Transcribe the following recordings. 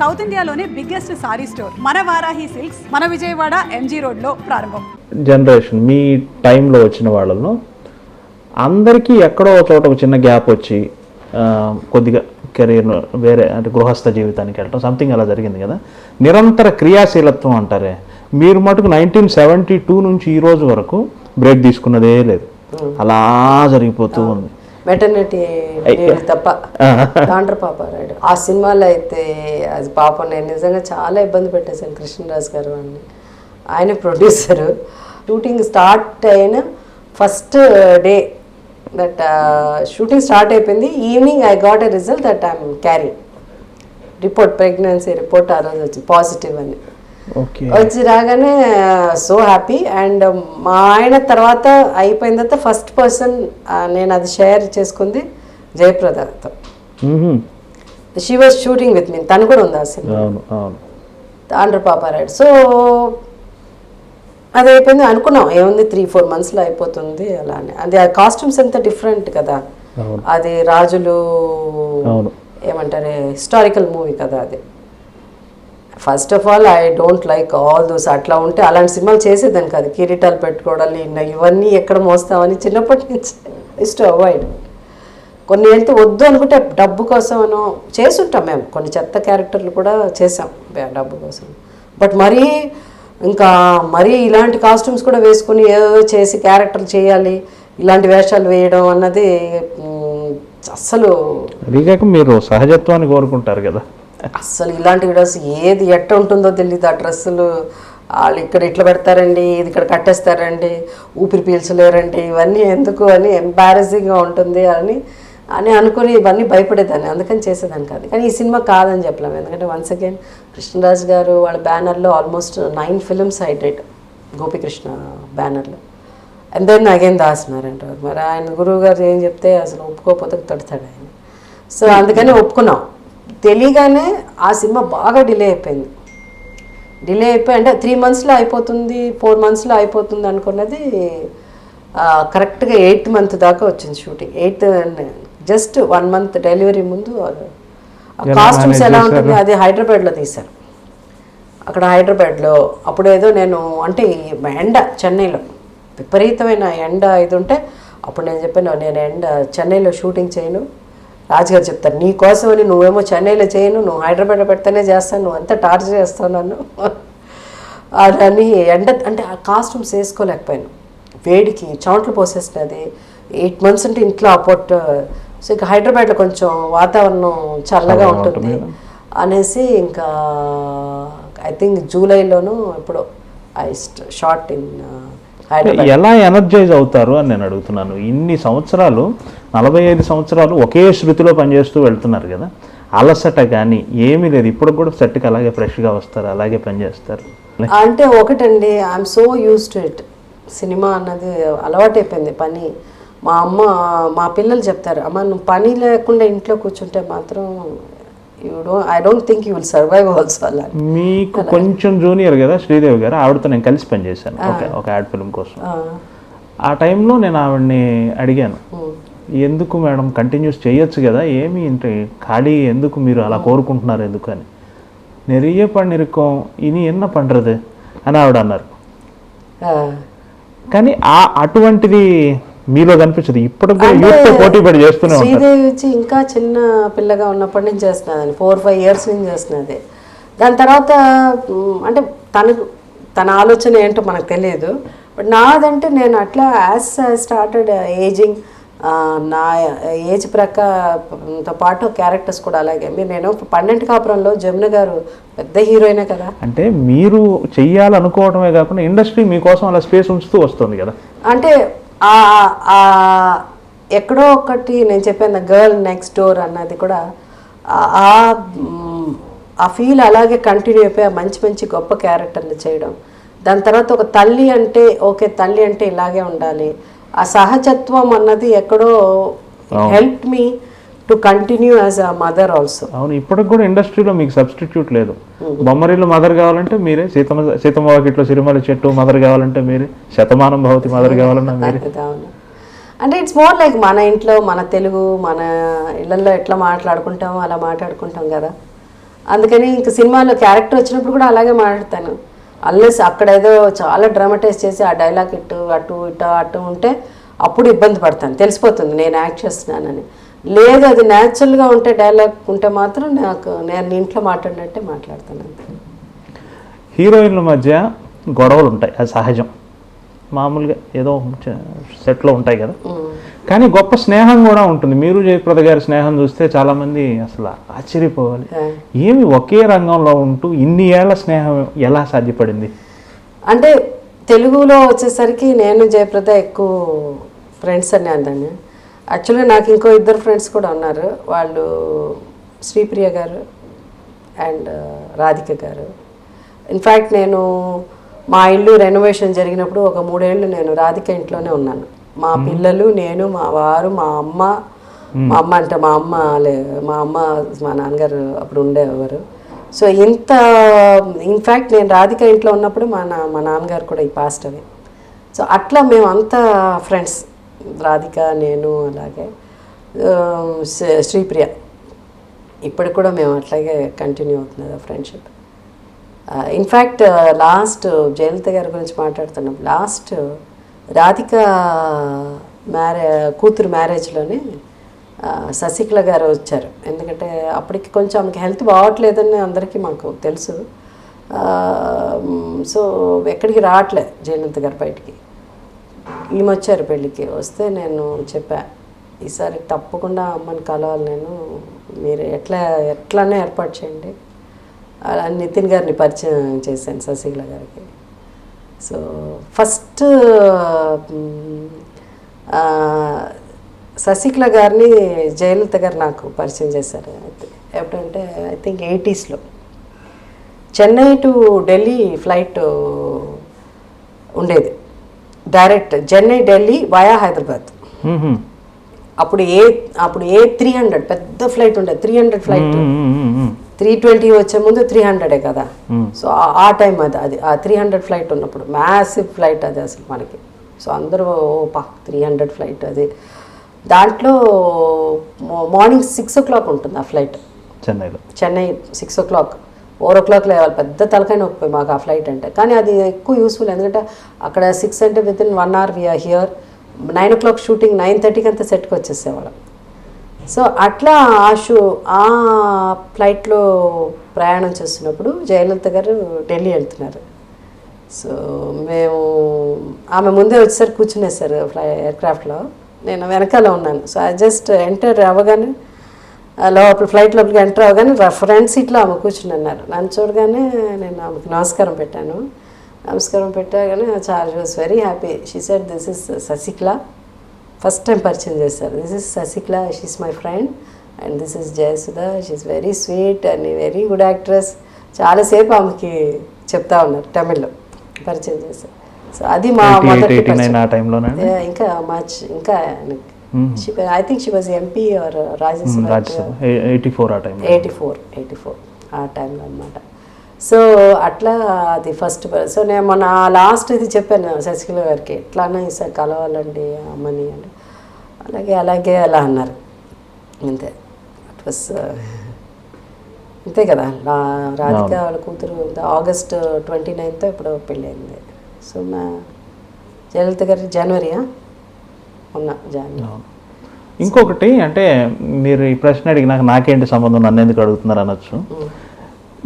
South ఇండియాలోనే biggest sorry store మన Varahi silks మన విజయవాడ ఎంజీ రోడ్లో ప్రారంభం. జనరేషన్ మీ టైంలో వచ్చిన వాళ్ళలో అందరికీ ఎక్కడో చోట ఒక చిన్న గ్యాప్ వచ్చి కొద్దిగా కెరీర్ వేరే అంటే గృహస్థ జీవితానికి వెళ్ళటం సంథింగ్ అలా జరిగింది కదా. నిరంతర క్రియాశీలత్వం అంటారే మీరు మటుకు నైన్టీన్ సెవెంటీ టూ నుంచి ఈ రోజు వరకు బ్రేక్ తీసుకున్నదే లేదు. అలా జరిగిపోతూ ఉంది. మెటర్నిటీ తప్ప. డాండ్ర పాపారాయుడు ఆ సినిమాలో అయితే అది పాపం నేను నిజంగా చాలా ఇబ్బంది పెట్టేశాను కృష్ణరాజు గారు అని ఆయన ప్రొడ్యూసరు షూటింగ్ స్టార్ట్ అయిన first day that shooting start అయిపోయింది. Evening I got a result that I'm carry report pregnancy report ఆ రోజు వచ్చింది పాజిటివ్ అని. వచ్చి రాగానే సో హ్యాపీ అండ్ మా ఆయన తర్వాత అయిపోయిన తర్వాత ఫస్ట్ పర్సన్ నేను అది షేర్ చేసుకుంది జయప్రదతో. She was shooting with me తను కూడా ఉంది ఆ సినిమా? ఆంధ్ర పాపారాయుడు. సో అది అయిపోయింది. అనుకున్నాం ఏముంది త్రీ ఫోర్ మంత్స్లో అయిపోతుంది అలానే అది ఆ కాస్ట్యూమ్స్ అంతా డిఫరెంట్ కదా. అది రాజులు. ఏమంటారు హిస్టారికల్ మూవీ కదా అది. First of all I don't like all those అట్లా ఉంటే అలాంటి సినిమాలు చేసేదాన్ని కాదు. కిరీటాలు పెట్టుకోవడాలు ఇవన్నీ ఎక్కడ మోస్తామని చిన్నప్పటి నుంచి ఇస్ టు అవాయిడ్ కొన్ని వెళ్తే వద్దు అనుకుంటే డబ్బు కోసం చేస్తుంటాం మేము. కొన్ని చెత్త క్యారెక్టర్లు కూడా చేసాం డబ్బు కోసం. బట్ మరీ ఇంకా మరీ ఇలాంటి కాస్ట్యూమ్స్ కూడా వేసుకుని ఏదో చేసి క్యారెక్టర్లు చేయాలి ఇలాంటి వేషాలు వేయడం అన్నది మ్, అస్సలు అదిగాక మీరు సహజత్వాన్ని కోరుకుంటారు కదా. అస్సలు ఇలాంటి డ్రెస్ ఏది ఎట్ట ఉంటుందో తెలియదు ఆ డ్రెస్సులు. వాళ్ళు ఇక్కడ ఇట్లా పెడతారండి ఇది ఇక్కడ కట్టేస్తారండి ఊపిరి పీల్చలేరండి ఇవన్నీ ఎందుకు అని ఎంబారసింగ్గా ఉంటుంది అని అని అనుకుని ఇవన్నీ భయపడేదాన్ని అందుకని చేసేదాన్ని కాదు. కానీ ఈ సినిమా కాదని చెప్పలేము ఎందుకంటే వన్స్ అగైన్ కృష్ణరాజు గారు వాళ్ళ బ్యానర్లో ఆల్మోస్ట్ నైన్ ఫిల్మ్స్ హైడ్రేట్ గోపికృష్ణ బ్యానర్లో. అండ్ దెన్ అగైన్ దాసినారంట మరి ఆయన గురువు గారు ఏం చెప్తే అసలు ఒప్పుకోకపోతే తడతాడు ఆయన. సో అందుకని ఒప్పుకున్నాం. తెలియగానే ఆ సినిమా బాగా డిలే అయిపోయింది. డిలే అయిపోయి అంటే త్రీ మంత్స్లో అయిపోతుంది ఫోర్ మంత్స్లో అయిపోతుంది అనుకున్నది కరెక్ట్గా ఎయిత్ మంత్ దాకా వచ్చింది shooting eighth just one month delivery ముందు కాస్ట్యూమ్స్ ఎలా ఉంటుంది అది హైదరాబాద్లో తీశారు. అక్కడ హైదరాబాద్లో అప్పుడు ఏదో నేను అంటే ఎండ చెన్నైలో విపరీతమైన ఎండ ఇది ఉంటే అప్పుడు నేను చెప్పాను నేను ఎండ చెన్నైలో షూటింగ్ చేయను. రాజుగారు చెప్తారు నీ కోసమని నువ్వేమో చెన్నైలో చేయను నువ్వు హైదరాబాద్లో పెడితేనే చేస్తాను నువ్వు అంతా టార్చర్ చేస్తావు నన్ను. అని ఎండ అంటే ఆ కాస్ట్యూమ్స్ వేసుకోలేకపోయాను. వేడికి చెమటలు పోసేసినది. ఎయిట్ మంత్స్ అంటే ఇంట్లో అపోట్ సో ఇక హైదరాబాద్లో కొంచెం వాతావరణం చల్లగా ఉంటుంది అనేసి ఇంకా ఐ థింక్ జూలైలోనూ ఇప్పుడు ఐ షార్ట్ ఇన్ ఎలా ఎనర్జైజ్ అవుతారు అని నేను అడుగుతున్నాను. ఇన్ని సంవత్సరాలు నలభై ఐదు సంవత్సరాలు ఒకే శృతిలో పనిచేస్తూ వెళ్తున్నారు కదా. అలసట కానీ ఏమీ లేదు. ఇప్పుడు కూడా సెట్కి అలాగే ఫ్రెష్గా వస్తారు అలాగే పనిచేస్తారు. అంటే ఒకటండి I'm so used to it cinema అన్నది అలవాటైపోయింది పని. మా అమ్మ మా పిల్లలు చెప్తారు అమ్మ నువ్వు పని లేకుండా ఇంట్లో కూర్చుంటే మాత్రం you do I don't think you will survive also అలా. మీకు కొంచెం జూనియర్ కదా శ్రీదేవి గారు? ఆవిడతో నేను కలిసి పనిచేశాను. ఒక ఒక యాడ్ ఫిల్మ్ కోసం. ఆ, టైంలో నేను ఆవిడని అడిగాను. ఎందుకు మేడం కంటిన్యూస్ చేయొచ్చు కదా? ఏమి అంటే ఖాళీ ఎందుకు మీరు అలా కోరుకుంటున్నారు ఎందుకు అని. నెరియ పనిరుకోం ఇని ఎన్న పండ్రదు? అని ఆవిడ అన్నారు. కానీ ఆ అటువంటిది మీలో కనిపించదు. ఇప్పటికి కూడా యూత్తో పోటీ పడి చేస్తూనే శ్రీదేవి వచ్చి ఇంకా చిన్న పిల్లగా ఉన్నప్పటి నుంచి చేస్తున్నది ఫోర్ ఫైవ్ ఇయర్స్ నుంచి చేస్తున్నది. దాని తర్వాత అంటే తనకు తన ఆలోచన ఏంటో మనకు తెలియదు. బట్ నాదంటే నేను అట్లా యాజ్ స్టార్టెడ్ ఏజింగ్ నా ఏజ్ ప్రకారంతో పాటు క్యారెక్టర్స్ కూడా అలాగే. మీరు నేను పన్నెండు కాపురంలో జమున గారు పెద్ద హీరోయినే కదా. అంటే మీరు చెయ్యాలనుకోవడమే కాకుండా ఇండస్ట్రీ మీకోసం అలా స్పేస్ ఉంచుతూ వస్తుంది కదా. అంటే ఎక్కడో ఒకటి నేను చెప్పాను గర్ల్ నెక్స్ట్ డోర్ అన్నది కూడా ఆ- ఆ ఫీల్ అలాగే కంటిన్యూ అయిపోయి ఆ మంచి మంచి గొప్ప క్యారెక్టర్ని చేయడం. దాని తర్వాత ఒక తల్లి అంటే ఓకే తల్లి అంటే ఇలాగే ఉండాలి. ఆ సహజత్వం అన్నది ఎక్కడో help me to continue as a mother also అవును ఇప్పటికి కూడా ఇండస్ట్రీలో మీకు సబ్స్టిట్యూట్ లేదు. బొమ్మరిల్లు మదర్ కావాలంటే మీరే సీతమ్మ సీతమ్మ వాకిట్లో సిరిమల చెట్టు మదర్ కావాలంటే మీరే శతమానం భవతి మదర్ కావాలన్నా మీరే. అంటే ఇట్స్ మోర్ లైక్ మన ఇంట్లో మన తెలుగు మన ఇళ్ళల్లో ఎట్లా మాట్లాడుకుంటామో అలా మాట్లాడుకుంటాం కదా. అందుకని ఇంక సినిమాలో క్యారెక్టర్ వచ్చినప్పుడు కూడా అలాగే మాట్లాడతాను. అల్లెస్ అక్కడ ఏదో చాలా డ్రామటైజ్ చేసి ఆ డైలాగ్ ఇటు అటు ఇటు అటు ఉంటే అప్పుడు ఇబ్బంది పడతాను. తెలిసిపోతుంది నేను యాక్ట్ చేస్తున్నానని. లేదు అది న్యాచురల్గా ఉంటే డైలాగ్ ఉంటే మాత్రం నాకు నేను ఇంట్లో మాట్లాడినట్టే మాట్లాడతాను అంతే హీరోయిన్ల మధ్య గొడవలు ఉంటాయి అది సహజం. మామూలుగా ఏదో సెట్లో ఉంటాయి కదా. కానీ గొప్ప స్నేహం కూడా ఉంటుంది. మీరు జయప్రద గారి స్నేహం చూస్తే చాలామంది అసలు ఆశ్చర్యపోవాలి. ఏమి ఒకే రంగంలో ఉంటూ ఇన్ని ఏళ్ళ స్నేహం ఎలా సాధ్యపడింది? అంటే తెలుగులో వచ్చేసరికి నేను జయప్రద ఎక్కువ ఫ్రెండ్స్ అని అందండి యాక్చువల్గా నాకు ఇంకో ఇద్దరు ఫ్రెండ్స్ కూడా ఉన్నారు. వాళ్ళు శ్రీప్రియ గారు అండ్ రాధిక గారు. ఇన్ఫ్యాక్ట్ నేను మా ఇల్లు రెనోవేషన్ జరిగినప్పుడు ఒక మూడేళ్ళు నేను రాధిక ఇంట్లోనే ఉన్నాను. మా పిల్లలు నేను మా వారు మా అమ్మ మా అమ్మ అంటే మా అమ్మ లే మా అమ్మ మా నాన్నగారు అప్పుడు ఉండేవారు. సో ఇంత ఇన్ఫ్యాక్ట్ నేను రాధిక ఇంట్లో ఉన్నప్పుడు మా నా మా నాన్నగారు కూడా ఈ పాస్ట్ అవి. సో అట్లా మేము అంతా ఫ్రెండ్స్ రాధిక నేను అలాగే. శ్రీప్రియ. ఇప్పటికి కూడా మేము అట్లాగే కంటిన్యూ అవుతున్నది ఆ ఫ్రెండ్షిప్ ఇన్ఫ్యాక్ట్ లాస్ట్ జయలలిత గారి గురించి మాట్లాడుతున్నాం లాస్ట్ రాధిక మ్యారే కూతురు మ్యారేజ్లోనే శశికళ గారు వచ్చారు. ఎందుకంటే అప్పటికి కొంచెం ఆమెకి హెల్త్ బాగోట్లేదని అందరికీ మాకు తెలుసు. సో ఎక్కడికి రావట్లే జయలలిత గారు బయటికి. ఈమె వచ్చారు పెళ్ళికి వస్తే నేను చెప్పా ఈసారి తప్పకుండా అమ్మని కలవాలి నేను. మీరు ఎట్లా ఎట్లానే ఏర్పాటు చేయండి. అలా నితిన్ గారిని పరిచయం చేశాను శశికళ గారికి. సో ఫస్ట్ మ్, శశికళ గారిని జయలలిత గారు నాకు పరిచయం చేశారు. అయితే ఎప్పుడంటే ఐ థింక్ ఎయిటీస్లో. చెన్నై టు ఢిల్లీ ఫ్లైట్ ఉండేది. Direct Chennai Delhi via Hyderabad. అప్పుడు ఏ అప్పుడు ఏ త్రీ హండ్రెడ్ పెద్ద ఫ్లైట్ ఉండేది three hundred flight. Three twenty వచ్చే ముందు త్రీ హండ్రెడే కదా. సో ఆ- టైం అది అది ఆ త్రీ హండ్రెడ్ ఫ్లైట్ ఉన్నప్పుడు మ్యాసివ్ ఫ్లైట్ అది అసలు మనకి. సో అందరూ ఓ పా త్రీ హండ్రెడ్ ఫ్లైట్ అది. దాంట్లో మార్నింగ్ సిక్స్ ఓ క్లాక్ ఉంటుంది ఆ ఫ్లైట్ చెన్నైలో. Chennai six o'clock four o'clock లేవాలి. పెద్ద తలకాయ నొప్పి మాకు ఆ ఫ్లైట్ అంటే. కానీ అది ఎక్కువ యూస్ఫుల్. ఎందుకంటే అక్కడ సిక్స్ అంటే within one hour we are here nine o'clock shooting nine థర్టీకి అంతా సెట్కి వచ్చేసేవాళ్ళం. సో అట్లా ఆ షూ ఆ ఫ్లైట్లో ప్రయాణం చేస్తున్నప్పుడు జయలలిత గారు ఢిల్లీ వెళ్తున్నారు. సో మేము ఆమె ముందే వచ్చేసరికి కూర్చునేసారు ఫ్లై ఎయిర్క్రాఫ్ట్లో. నేను వెనకాల ఉన్నాను. సో ఐ జస్ట్ ఎంటర్ అవ్వగానే లోపల ఫ్లైట్ లోపలికి ఎంటర్ అవ్వగానే ఫ్రంట్ సీట్లో ఆమె కూర్చుని అన్నారు. నన్ను చూడగానే నేను ఆమెకు నమస్కారం పెట్టాను. నమస్కారం పెట్టగానే చాలా was very happy she said this is Sasikala first time పరిచయం చేశారు. This is Sasikala she's my friend and this is Jayasudha she's very sweet and very good actress చాలాసేపు ఆమెకి చెప్తా ఉన్నారు తమిళ్ళో పరిచయం చేశారు. సో అది మా మొదటి ఇంకా మచ్ ఇంకా I think she was MP or Rajya Sabha eighty four ఆ టైంలో ఎయిటీ ఫోర్ ఎయిటీ ఫోర్ ఆ టైంలో అనమాట సో అట్లా అది ఫస్ట్ సో నేను మొన్న లాస్ట్ ఇది చెప్పాను శశికళ గారికి. ఎట్లానే ఈసారి కలవాలండి అమ్మని అంటే. అలాగే అలాగే అలా అన్నారు. అంతే. ఇట్ వాస్ అంతే కదా. రాధిక వాళ్ళ కూతురు ఆగస్ట్ ట్వంటీ నైన్త్ ఇప్పుడు పెళ్ళయింది. సో మా జయలలిత గారి జనవరియా ఉన్న. ఇంకొకటి అంటే మీరు ఈ ప్రశ్న అడిగినాక నాకేంటి సంబంధం? నన్ను ఎందుకు అడుగుతున్నారు అనొచ్చు.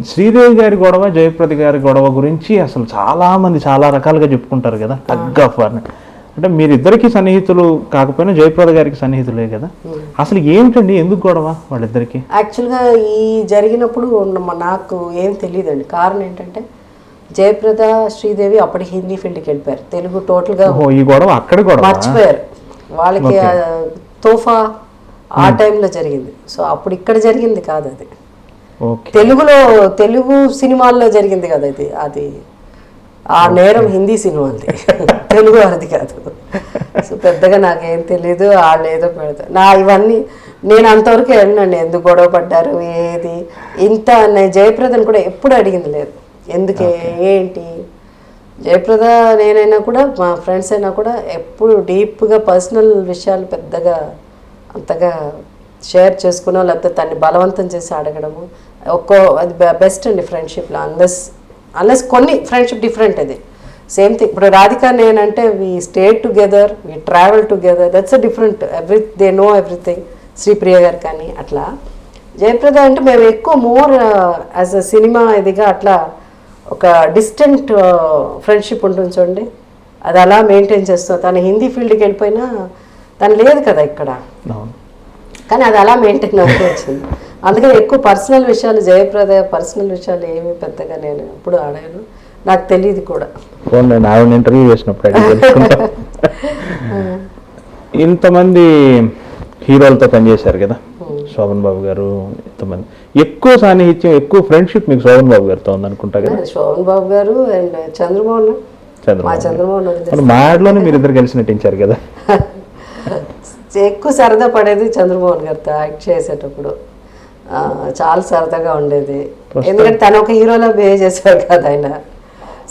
శ్రీదేవి గారి గొడవ జయప్రద గారి గొడవ గురించి అసలు చాలా మంది చాలా రకాలుగా చెప్పుకుంటారు కదా టగ్ ఆఫ్ వార్ అంటే మీరిద్దరికి సన్నిహితులు కాకపోయినా జయప్రద గారికి సన్నిహితులే కదా. అసలు ఏమిటండి ఎందుకు గొడవ వాళ్ళిద్దరికి? యాక్చువల్గా ఈ జరిగినప్పుడు నాకు ఏం తెలియదండి. కారణం ఏంటంటే జయప్రద శ్రీదేవి అప్పటికి హిందీ ఫీల్డ్కి వెళ్ళిపోయారు. తెలుగు టోటల్గా ఈ గొడవ అక్కడి గొడవ? మర్చిపోయారు. వాళ్ళకి తోఫా ఆ టైంలో జరిగింది. సో అప్పుడు ఇక్కడ జరిగింది కాదు అది. తెలుగులో తెలుగు సినిమాల్లో జరిగింది కదా ఇది అది. ఆ నేరం హిందీ సినిమాది తెలుగు వారిది కాదు. సో పెద్దగా నాకేం తెలీదు వాళ్ళు ఏదో పెడతారు నా ఇవన్నీ నేను అంతవరకు వెళ్ళినండి ఎందుకు గొడవ పడ్డారు ఏది. ఇంత జయప్రదను కూడా ఎప్పుడు అడిగింది లేదు. ఎందుకే ఏంటి? జయప్రద నేనైనా కూడా మా ఫ్రెండ్స్ అయినా కూడా ఎప్పుడు డీప్గా పర్సనల్ విషయాలు పెద్దగా అంతగా షేర్ చేసుకునో లేకపోతే తన్ని బలవంతం చేసి అడగడము. ఒక్కో అది బెస్ట్ అండి ఫ్రెండ్షిప్లో. అన్లెస్ అన్లెస్ కొన్ని ఫ్రెండ్షిప్ డిఫరెంట్ అది. Same thing. ఇప్పుడు రాధిక నేనంటే we stay together we travel together. That's a different. Every they know everything. Sripriya గారు కానీ అట్లా. జయప్రద అంటే మేము ఎక్కువ మోర్ యాజ్ అ సినిమా ఇదిగా అట్లా ఒక డిస్టెంట్ ఫ్రెండ్షిప్ ఉంటుంది చూడండి. అది అలా మెయింటైన్ చేస్తాం తను హిందీ ఫీల్డ్కి వెళ్ళిపోయినా తను లేదు కదా ఇక్కడ. కానీ అది అలా మెయింటైన్ అవుతూ వచ్చింది. అందుకని ఎక్కువ పర్సనల్ విషయాలు జయప్రద పర్సనల్ విషయాలు ఏమీ పెద్దగా నేను ఎప్పుడు ఆడాను. నాకు తెలియదు కూడా. ఫోన్ నేను ఆవిడ ఇంటర్వ్యూ చేసినప్పుడు ఇంతమంది హీరోలతో పనిచేశారు కదా. శోభన్ బాబు గారు ఇంతమంది. ఎక్కువ సాన్నిహిత్యం ఎక్కువ ఫ్రెండ్షిప్ మీకు శోభన్ బాబు గారితో ఉందనుకుంటా కదా? శోభన్ బాబు గారు అండ్ చంద్రమోహన్. చంద్రమోహన్ వదిలేసి. అంటే మా యాడ్లోనే మీరు ఇద్దరు కలిసి నటించారు కదా? ఎక్కువ సరదా పడేది చంద్రమోహన్ గారితో యాక్ట్ చేసేటప్పుడు. చాలా సరదాగా ఉండేది. ఎందుకంటే తను ఒక హీరోలా బిహేవ్ చేసేవారు కదా ఆయన.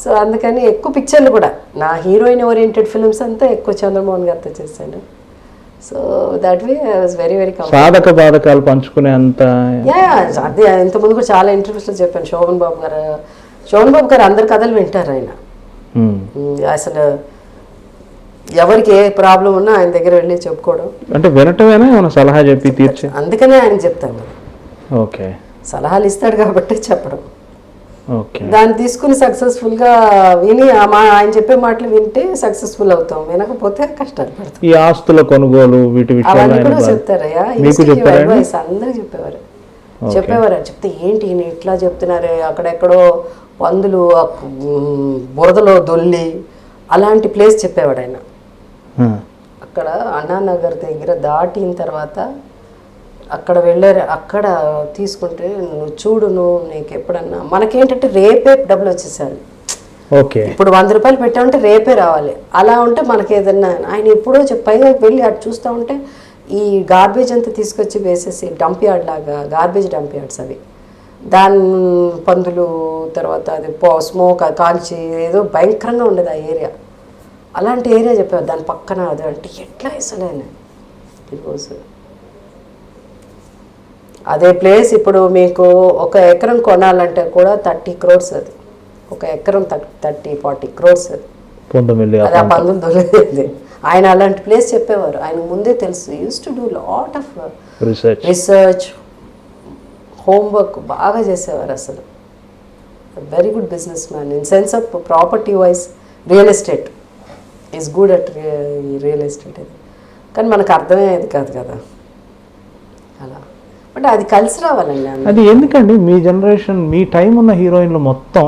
సో అందుకని ఎక్కువ పిక్చర్లు కూడా. నా హీరోయిన్ ఓరియంటెడ్ ఫిల్మ్స్ అంతా ఎక్కువ చంద్రమోహన్ గారితో చేశాను. So that way was very very సాధక బాధకాలు పంచుకునే అంత యా అదే ఇంతకుముందు కూడా చాలా ఇంటర్వ్యూస్లో చెప్పాను. శోభన్ బాబు గారు శోభన్ బాబు గారు అందరి కథలు వింటారు ఆయన. అసలు ఎవరికి ఏ ప్రాబ్లం ఉన్నా ఆయన దగ్గర వెళ్ళి చెప్పుకోవడం. అంటే వినటమేనా? ఏమైనా సలహా చెప్పి తీర్చే? అందుకనే ఆయన చెప్తాను. ఓకే. సలహాలు ఇస్తాడు కాబట్టి చెప్పడం. దాన్ని తీసుకుని successful గా విని మా ఆయన చెప్పే మాటలు వింటే సక్సెస్ఫుల్ అవుతాం. వినకపోతే కష్టాలు పడతాం. ఈ ఆస్తుల కొనుగోలు వీటి అవన్నీ కూడా చెప్తారయ్యా. అడ్వైస్ అందరికి చెప్పేవారు. చెప్పేవారు. చెప్తే ఏంటి ఈయన ఇట్లా చెప్తున్నారే అక్కడెక్కడో పందులు బురదలో దొల్లి అలాంటి ప్లేస్ చెప్పేవాడు ఆయన. అక్కడ అన్నానగర్ దగ్గర దాటిన తర్వాత అక్కడ వెళ్ళారు అక్కడ తీసుకుంటే నువ్వు చూడు నువ్వు నీకు ఎప్పుడన్నా. మనకేంటంటే రేపే డబ్బులు వచ్చేసారు ఓకే. ఇప్పుడు వంద రూపాయలు పెట్టామంటే రేపే రావాలి. అలా ఉంటే మనకి ఏదన్నా ఆయన ఎప్పుడో పైగా వెళ్ళి అటు చూస్తూ ఉంటే ఈ గార్బేజ్ అంతా తీసుకొచ్చి వేసేసి డంప్ యార్డ్ లాగా గార్బేజ్ డంప్ యార్డ్స్ అవి. దాని పందులు తర్వాత అది పో స్మోక్ కాల్చి ఏదో భయంకరంగా ఉండేది ఆ ఏరియా అలాంటి ఏరియా చెప్పారు దాని పక్కన అది అంటే ఎట్లా అసలు ఆయన ఈరోజు అదే ప్లేస్ ఇప్పుడు మీకు ఒక ఎకరం కొనాలంటే కూడా థర్టీ క్రోర్స్ అది. ఒక ఎకరం థర్టీ ఫార్టీ క్రోర్స్ అది. అది ఆ పందులు దొరికింది ఆయన అలాంటి ప్లేస్ చెప్పేవారు. ఆయన ముందే తెలుసు. Used to do lot of research research homework బాగా చేసేవారు అసలు. Very good business man in sense of property wise real estate is good at real estate అది కానీ మనకు అర్థమయ్యేది కాదు కదా. బట్ అది కలిసి రావాలండి. అది ఎందుకండి? మీ జనరేషన్ మీ టైం ఉన్న హీరోయిన్లు మొత్తం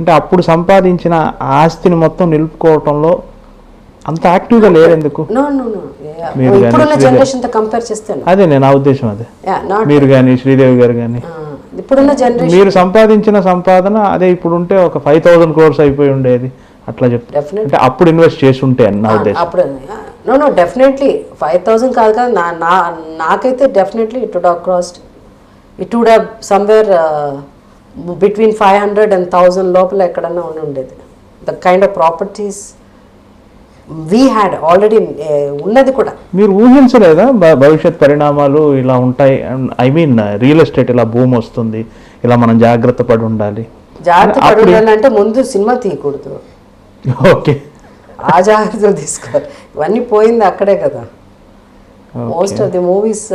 అంటే అప్పుడు సంపాదించిన ఆస్తిని మొత్తం నిలుపుకోవటంలో అంత యాక్టివ్గా లేరు ఎందుకు నో నో నో మీరు కానీ ఇప్పుడున్న శ్రీదేవి- జనరేషన్తో కంపేర్ చేస్తాను. అదే నేను ఆ ఉద్దేశం అదే. మీరు కానీ శ్రీదేవి గారు కానీ. ఇప్పుడున్న జనరేషన్ మీరు సంపాదించిన సంపాదన అదే ఇప్పుడు ఉంటే ఒక ఫైవ్ థౌసండ్ క్రోర్స్ అయిపోయి ఉండేది. అట్లా చెప్తా. అంటే అప్పుడు ఇన్వెస్ట్ చేసి ఉంటే నా ఉద్దేశం. No no definitely five thousand కాదు కదా. నా నా నాకైతే definitely it would have crossed it would have somewhere between five hundred and thousand లోపల ఎక్కడన్నా ఉండి ఉండేది. The kind of properties we had already ఉన్నది కూడా. మీరు ఊహించలేదా? భవిష్యత్ పరిణామాలు ఇలా ఉంటాయి. ఐ మీన్ రియల్ ఎస్టేట్ ఇలా భూమి వస్తుంది. ఇలా మనం జాగ్రత్త పడి ఉండాలి. జాగ్రత్త పడి ఉండాలంటే ముందు సినిమా తీయకూడదు. ఓకే ఆ జాగ్రత్తలు తీసుకోవాలి. ఇవన్నీ పోయింది అక్కడే కదా. మోస్ట్ ఆఫ్ ది మూవీస్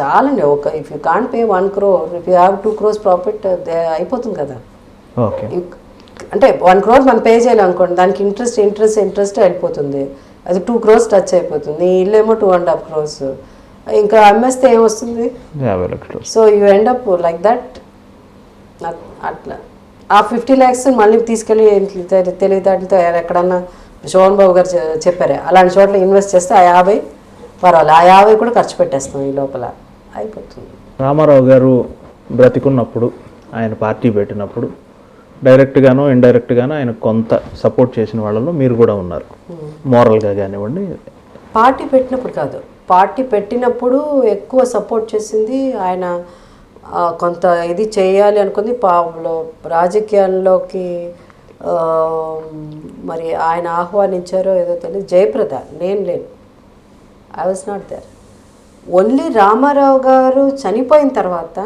చాలండి ఒక if you can't pay one crore if you have two crores profit అయిపోతుంది కదా. అంటే వన్ క్రోర్ మనం పే చేయాలి అనుకోండి దానికి ఇంట్రెస్ట్ ఇంట్రెస్ట్ ఇంట్రెస్ట్ వెళ్ళిపోతుంది అది టూ క్రోర్స్ టచ్ అయిపోతుంది. ఇల్లు ఏమో టూ అండ్ హాఫ్ క్రోర్స్ ఇంకా అమ్మేస్తే ఏమొస్తుంది? So you end up like that అట్లా. ఆ ఫిఫ్టీ ల్యాక్స్ మళ్ళీ తీసుకెళ్ళి తెలి- తెలివితేటలతో ఎక్కడన్నా శోభన్ బాబు గారు చెప్పారే అలాంటి చోట్ల ఇన్వెస్ట్ చేస్తే ఆ యాభై పర్వాలేదు ఆ యాభై కూడా ఖర్చు పెట్టేస్తాం ఈ లోపల. అయిపోతుంది. రామారావు గారు బ్రతికున్నప్పుడు ఆయన పార్టీ పెట్టినప్పుడు డైరెక్ట్గానో ఇండైరెక్ట్గానో ఆయన కొంత సపోర్ట్ చేసిన వాళ్ళలో మీరు కూడా ఉన్నారు. మోరల్గా కానివ్వండి. పార్టీ పెట్టినప్పుడు కాదు. పార్టీ పెట్టినప్పుడు ఎక్కువ సపోర్ట్ చేసింది ఆయన కొంత ఇది చేయాలి అనుకుంది. రాజకీయాల్లోకి మరి ఆయన ఆహ్వానించారో ఏదో తెలియదు. జయప్రద నేను లేను. I was not there only Rama Rao గారు చనిపోయిన తర్వాత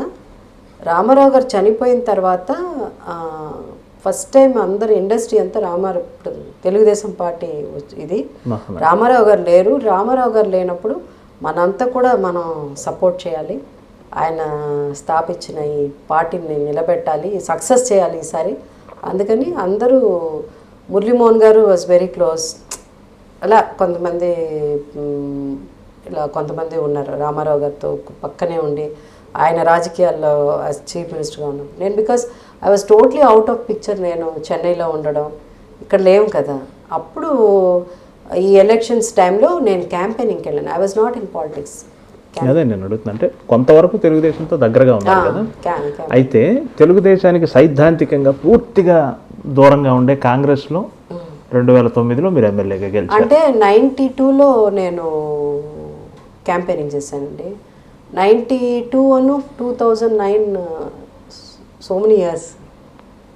రామారావు గారు చనిపోయిన తర్వాత ఫస్ట్ టైం అందరు ఇండస్ట్రీ అంతా రామారావు తెలుగుదేశం పార్టీ ఇది రామారావు గారు లేరు. రామారావు గారు లేనప్పుడు మనంతా కూడా మనం సపోర్ట్ చేయాలి. ఆయన స్థాపించిన ఈ పార్టీని నిలబెట్టాలి. సక్సెస్ చేయాలి ఈసారి. అందుకని అందరూ మురళీమోహన్ గారు వాజ్ వెరీ క్లోజ్ అలా కొంతమంది ఇలా కొంతమంది ఉన్నారు. రామారావు గారితో పక్కనే ఉండి ఆయన రాజకీయాల్లో చీఫ్ మినిస్టర్గా ఉన్నాం నేను because I was totally out of picture నేను చెన్నైలో ఉండడం. ఇక్కడ లేవు కదా. అప్పుడు ఈ ఎలక్షన్స్ టైంలో నేను క్యాంపెయినింగ్కి వెళ్ళాను. I was not in politics అదే నేను అడుగుతున్నా. అంటే కొంతవరకు తెలుగుదేశంతో దగ్గరగా ఉన్నారు కదా? అయితే తెలుగుదేశానికి సైద్ధాంతికంగా పూర్తిగా దూరంగా ఉండే కాంగ్రెస్లో రెండు వేల తొమ్మిదిలో మీరు ఎమ్మెల్యేగా గెలిచారు. అంటే నైంటీ టూలో నేను క్యాంపెయినింగ్ చేశానండి. నైంటీ టూ అను two thousand nine so many years.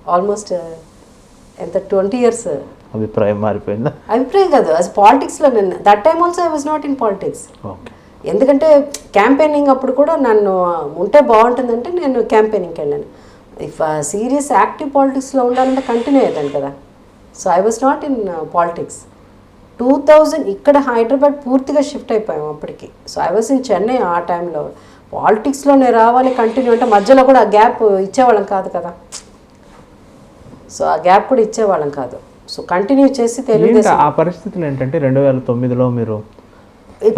Almost ఎంత? Twenty years. అభిప్రాయం మారిపోయిందా? అభిప్రాయం కాదు. అస్ పాలిటిక్స్లో నేను that time also I was not in politics. Okay. ఎందుకంటే క్యాంపెయినింగ్ అప్పుడు కూడా నన్ను ఉంటే బాగుంటుందంటే నేను క్యాంపెయినింగ్కి వెళ్ళాను. ఇఫ్ సీరియస్ యాక్టివ్ పాలిటిక్స్లో ఉండాలంటే కంటిన్యూ అయ్యేదాన్ని కదా. So I was not in politics two thousand ఇక్కడ హైదరాబాద్ పూర్తిగా షిఫ్ట్ అయిపోయాం అప్పటికి. So I was in Chennai ఆ టైంలో పాలిటిక్స్లో నేను రావాలి కంటిన్యూ అంటే మధ్యలో కూడా ఆ గ్యాప్ ఇచ్చేవాళ్ళం కాదు కదా. సో ఆ గ్యాప్ కూడా ఇచ్చేవాళ్ళం కాదు. సో కంటిన్యూ చేసి తెలుగుదేశం ఆ పరిస్థితులు ఏంటంటే రెండు వేల తొమ్మిదిలో మీరు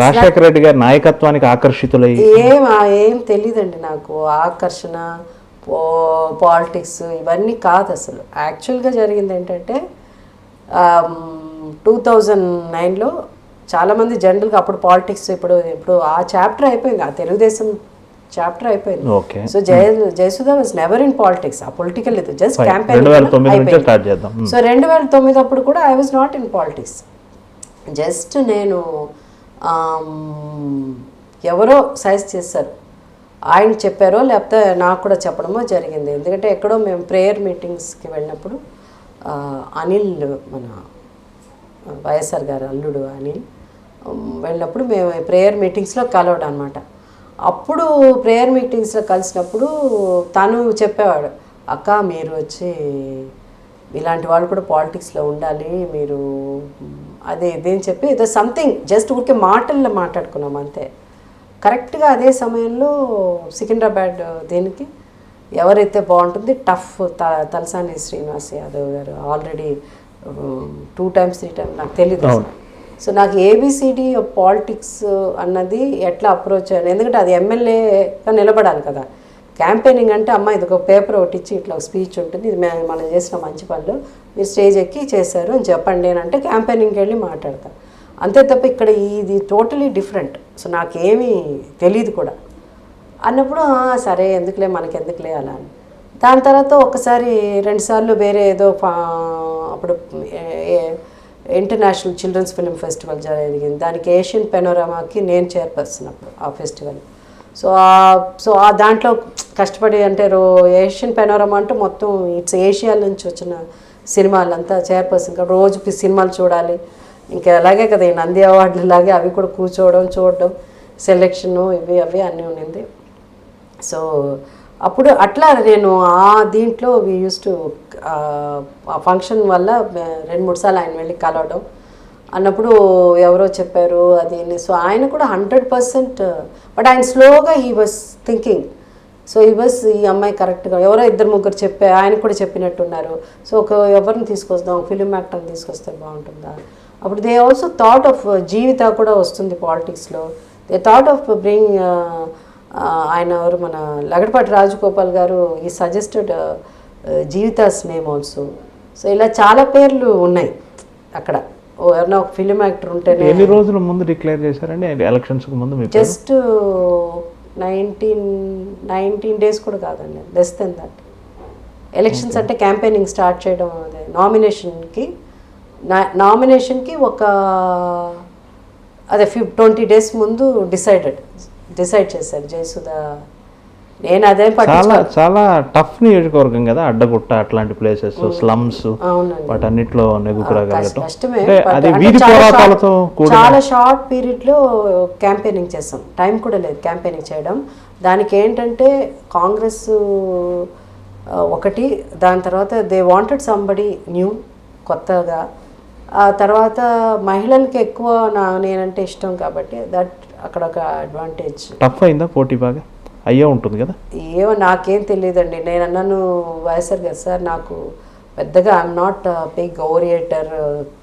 రాజశేఖర రెడ్డి గారి నాయకత్వానికి ఆకర్షితులై ఏం ఏం తెలియదండి నాకు. ఆకర్షణ పాలిటిక్స్ ఇవన్నీ కాదు అసలు. యాక్చువల్గా జరిగింది ఏంటంటే టూ థౌజండ్ నైన్లో చాలామంది జనరల్గా అప్పుడు పాలిటిక్స్ ఇప్పుడు ఇప్పుడు ఆ చాప్టర్ అయిపోయింది. ఆ తెలుగుదేశం చాప్టర్ అయిపోయింది. Okay. So Jaya Jayasudha was never in politics ఆ పొలిటికల్ ఇది జస్ట్ క్యాంపెయిన్ సో రెండు వేల తొమ్మిది అప్పుడు కూడా I was not in politics just నేను ఎవరో సైజ్ చేశారు ఆయన చెప్పారో లేకపోతే నాకు కూడా చెప్పడమో జరిగింది. ఎందుకంటే ఎక్కడో మేము ప్రేయర్ మీటింగ్స్కి వెళ్ళినప్పుడు అనిల్ మన వైఎస్ఆర్ గారు అల్లుడు అనిల్ వెళ్ళినప్పుడు మేము ప్రేయర్ మీటింగ్స్లో కలవడం అనమాట అప్పుడు ప్రేయర్ మీటింగ్స్లో కలిసినప్పుడు తను చెప్పేవాడు అక్క మీరు వచ్చి ఇలాంటి వాళ్ళు కూడా పాలిటిక్స్లో ఉండాలి మీరు అదే ఇదేం చెప్పి ఏదో సంథింగ్ జస్ట్ ఊరికే మాటల్లో మాట్లాడుకున్నాం అంతే. కరెక్ట్గా అదే సమయంలో సికింద్రాబాద్ దీనికి ఎవరైతే బాగుంటుంది టఫ్ త తలసాని శ్రీనివాస్ యాదవ్ గారు already two times three times నాకు తెలియదు సో నాకు ఏబిసిడి పాలిటిక్స్ అన్నది ఎట్లా అప్రోచ్ అయ్యాను? ఎందుకంటే అది ఎమ్మెల్యేగా నిలబడాలి కదా. క్యాంపెయినింగ్ అంటే అమ్మ ఇది ఒక పేపర్ ఒకటి ఇచ్చి ఇట్లా ఒక స్పీచ్ ఉంటుంది. ఇది మనం చేసిన మంచి పనులు. మీరు స్టేజ్ ఎక్కి చేశారు అని చెప్పండి అని అంటే క్యాంపెయినింగ్కి వెళ్ళి మాట్లాడతాను అంతే తప్ప ఇక్కడ ఇది టోటలీ డిఫరెంట్. సో నాకేమీ తెలియదు కూడా. అన్నప్పుడు సరే ఎందుకులే మనకి ఎందుకులే అలా అని. దాని తర్వాత ఒకసారి రెండుసార్లు వేరే ఏదో అప్పుడు ఏ- ఇంటర్నేషనల్ చిల్డ్రన్స్ ఫిల్మ్ ఫెస్టివల్ జరిగింది. దానికి ఏషియన్ పెనోరామాకి నేను చైర్పర్సన్ అప్పుడు ఆ ఫెస్టివల్. సో ఆ- సో ఆ దాంట్లో కష్టపడి అంటే రో ఏషియన్ పెనోరామా అంటే మొత్తం ఇట్స్ ఏషియా నుంచి వచ్చిన సినిమాలంతా చైర్పర్సన్ కాబట్టి రోజు సినిమాలు చూడాలి. ఇంకా అలాగే కదా ఈ నంది అవార్డులు లాగే అవి కూడా కూర్చోవడం చూడడం సెలెక్షను ఇవి అవి అన్నీ ఉండింది. సో అప్పుడు అట్లా నేను ఆ దీంట్లో వి యూస్ టు ఆ ఫంక్షన్ వల్ల రెండు మూడు సార్లు ఆయన వెళ్ళి కలవడం. అన్నప్పుడు ఎవరో చెప్పారు అది అని. సో ఆయన కూడా హండ్రెడ్ పర్సెంట్ బట్ ఆయన స్లోగా హీ వాస్ థింకింగ్. సో ఈ బస్ ఈ అమ్మాయి కరెక్ట్గా ఎవరో ఇద్దరు ముగ్గురు చెప్పే ఆయన కూడా చెప్పినట్టున్నారు. సో ఒక ఎవరిని తీసుకొస్తాం ఫిలిం యాక్టర్ని తీసుకొస్తే బాగుంటుందా? అప్పుడు they also thought of Jeevitha కూడా వస్తుంది పాలిటిక్స్లో దే థాట్ ఆఫ్ బ్రింగ్ ఆయన ఎవరు మన లగడపాటి రాజగోపాల్ గారు ఈ suggested Jeevitha's name also so ఇలా చాలా పేర్లు ఉన్నాయి అక్కడ. ఓ ఎవరైనా ఒక ఫిలిం యాక్టర్ ఉంటేనే. ఎన్ని రోజుల ముందు డిక్లేర్ చేశారండి? ఎలక్షన్స్కి ముందు? జస్ట్ నైన్టీన్ నైన్టీన్ డేస్ కూడా కాదండి లెస్ దెన్ దట్ ఎలక్షన్స్ అంటే క్యాంపెయినింగ్ స్టార్ట్ చేయడం అదే. నామినేషన్కి నామినేషన్కి ఒక అదే ఫిఫ్ ట్వంటీ డేస్ ముందు డిసైడెడ్ డిసైడ్ చేశారు జయసుధా నేను అదే చాలా చాలా టఫ్ నియోజకవర్గం కదా అడ్డగుట్ట అట్లాంటి ప్లేసెస్ స్లమ్స్ వాటన్నిటిలో నెగ్గుకురాగలగటం అది వీధి చాలా పోరాటాలతో షార్ట్ పీరియడ్లో క్యాంపెయినింగ్ చేస్తాం. టైం కూడా లేదు క్యాంపెయినింగ్ చేయడం. దానికి ఏంటంటే కాంగ్రెస్ ఒకటి దాని తర్వాత దే వాంటెడ్ సంబడి న్యూ కొత్తగా. ఆ తర్వాత మహిళలకి ఎక్కువ నా నేనంటే ఇష్టం కాబట్టి దట్ అక్కడ ఒక అడ్వాంటేజ్ టఫ్ అయిందా పోటీ బాగా? అయ్యే ఉంటుంది కదా? ఏమో నాకేం తెలియదండి నేను అన్నాను వైఎస్ఆర్ కదా సార్ నాకు పెద్దగా ఐఎమ్ నాట్ బిగ్ ఓరియేటర్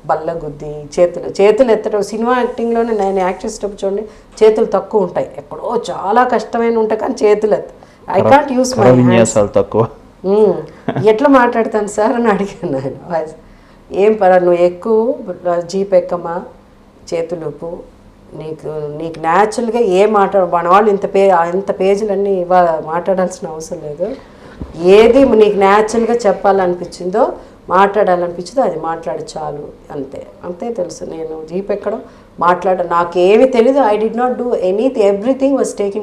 బల్ల గుద్ది చేతులు చేతులు ఎత్తడం సినిమా యాక్టింగ్లోనే నేను యాక్ట్ చేసేటప్పుడు చూడండి చేతులు తక్కువ ఉంటాయి. ఎక్కడో చాలా కష్టమైన ఉంటాయి కానీ చేతులు ఎత్త. ఐ కాంట్ యూస్ మై తక్కువ. ఎట్లా మాట్లాడతాను సార్ అని అడిగాను ఆయన. ఏం పర నువ్వు ఎక్కువ జీప్ ఎక్కమ్మా చేతులుపు నీకు నీకు న్యాచురల్గా ఏ మాట్లాడ మన వాళ్ళు ఇంత పే ఇంత పేజీలన్నీ ఇవా మాట్లాడాల్సిన అవసరం లేదు. ఏది నీకు న్యాచురల్గా చెప్పాలనిపించిందో మాట్లాడాలనిపించిందో అది మాట్లాడు చాలు అంతే. అంతే తెలుసు. నేను జీప్ ఎక్కడం మాట్లాడ నాకేమి తెలీదు. I did not do any everything was taking